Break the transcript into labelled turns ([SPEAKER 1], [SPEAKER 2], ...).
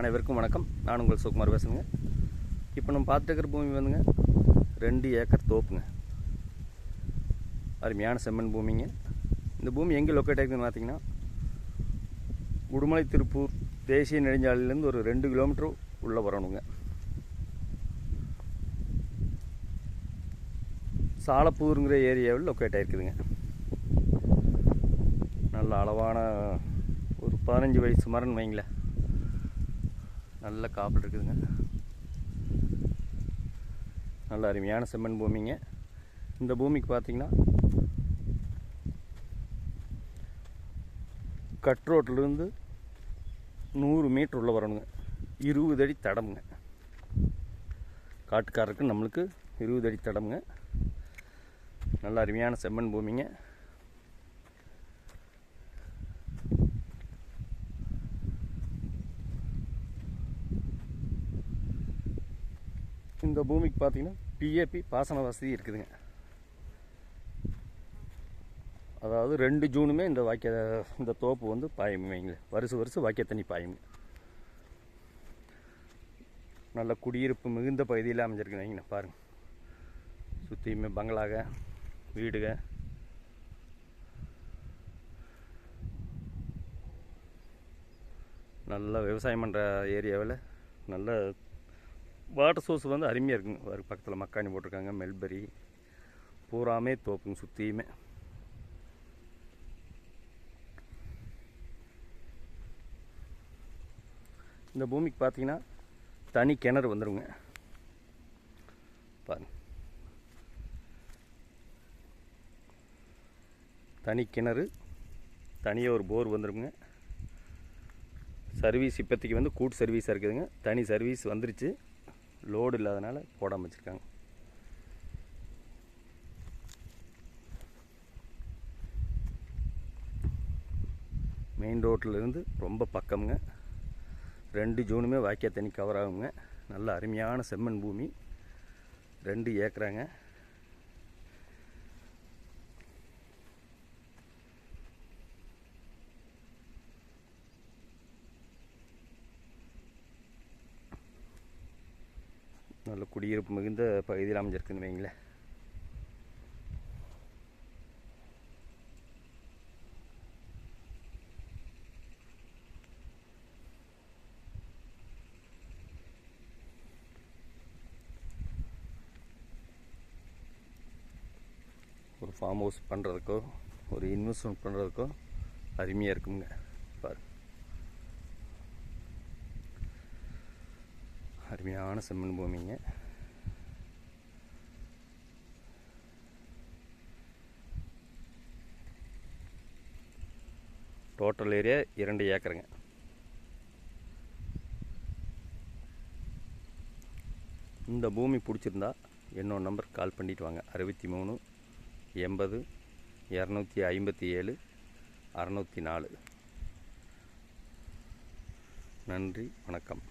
[SPEAKER 1] அனைவருக்கும் வணக்கம். நான் உங்கள் சுகுமார் பேசுங்க இப்போ நம்ம பார்த்துட்டு பூமி வந்துங்க ரெண்டு ஏக்கர் தோப்புங்க. அருமையான செம்மண் பூமிங்க. இந்த பூமி எங்கே லொக்கேட் ஆகிருக்குன்னு பார்த்தீங்கன்னா உடுமலை திருப்பூர் தேசிய நெடுஞ்சாலையிலேருந்து ஒரு ரெண்டு கிலோமீட்டர் உள்ளே வரணுங்க. சாலப்பூருங்கிற ஏரியாவில் லொக்கேட் ஆகிருக்குதுங்க நல்ல அளவான ஒரு பதினஞ்சு வயசு மரன் வைங்களேன். நல்ல காப்பில் இருக்குதுங்க. நல்ல அருமையான செம்மண் பூமிங்க. இந்த பூமிக்கு பார்த்தீங்கன்னா கட் ரோட்டிலிருந்து நூறு மீட்டர் உள்ள வரணுங்க. இருபது அடி தடமுங்க. காட்டுக்காரருக்கு நம்மளுக்கு இருபது அடி தடமுங்க. நல்ல அருமையான செம்மண் பூமிங்க. இந்த பூமிக்கு பார்த்தீங்கன்னா பிஏபி பாசன வசதி இருக்குதுங்க. அதாவது ரெண்டு ஜூனுமே இந்த வாக்கிய இந்த தோப்பு வந்து பாயும் வைங்களேன் வருஷம் வருஷம் வாக்கிய தண்ணி பாயுங்க நல்ல குடியிருப்பு மிகுந்த பகுதியில் அமைஞ்சிருக்கு வைங்க பாருங்க. சுற்றியுமே பங்களாக வீடுக. நல்ல விவசாயம் பண்ணுற ஏரியாவில் நல்ல வாட்டர் சோர்ஸ் வந்து அருமையாக இருக்குங்க. அதுக்கு பக்கத்தில் மக்காணி போட்டிருக்காங்க மெல்பரி. பூராமே தோப்புங்க சுற்றியுமே இந்த பூமிக்கு பார்த்தீங்கன்னா தனி கிணறு வந்துடுங்க பாருங்க. தனி கிணறு தனியாக ஒரு போர் வந்துடுங்க சர்வீஸ் இப்போதைக்கு வந்து கூட்டு சர்வீஸாக இருக்குதுங்க. தனி சர்வீஸ் வந்துருச்சு. லோடு இல்லாதனால போடாமல் வச்சுருக்காங்க. மெயின் ரோட்டிலேருந்து ரொம்ப பக்கம்ங்க. ரெண்டு ஜூனுமே வாய்க்கா தண்ணி கவர் ஆகுங்க. நல்ல அருமையான செம்மண் பூமி. ரெண்டு ஏக்கராங்க. நல்ல குடியிருப்பு மிகுந்த பகுதியில் அமைஞ்சிருக்குன்னு வைங்களேன். ஒரு ஃபார்ம் ஹவுஸ் பண்ணுறதுக்கோ ஒரு இன்வெஸ்ட்மெண்ட் பண்ணுறதுக்கோ அருமையாக இருக்குங்க பாரு அருமையான செம்மண் பூமிங்க. டோட்டல் ஏரியா இரண்டு ஏக்கருங்க. இந்த பூமி பிடிச்சிருந்தா என்னோட நம்பருக்கு கால் பண்ணிட்டு வாங்க. அறுபத்தி மூணு எண்பது இரநூத்தி ஐம்பத்தி ஏழு அறநூற்றி நாலு. நன்றி வணக்கம்.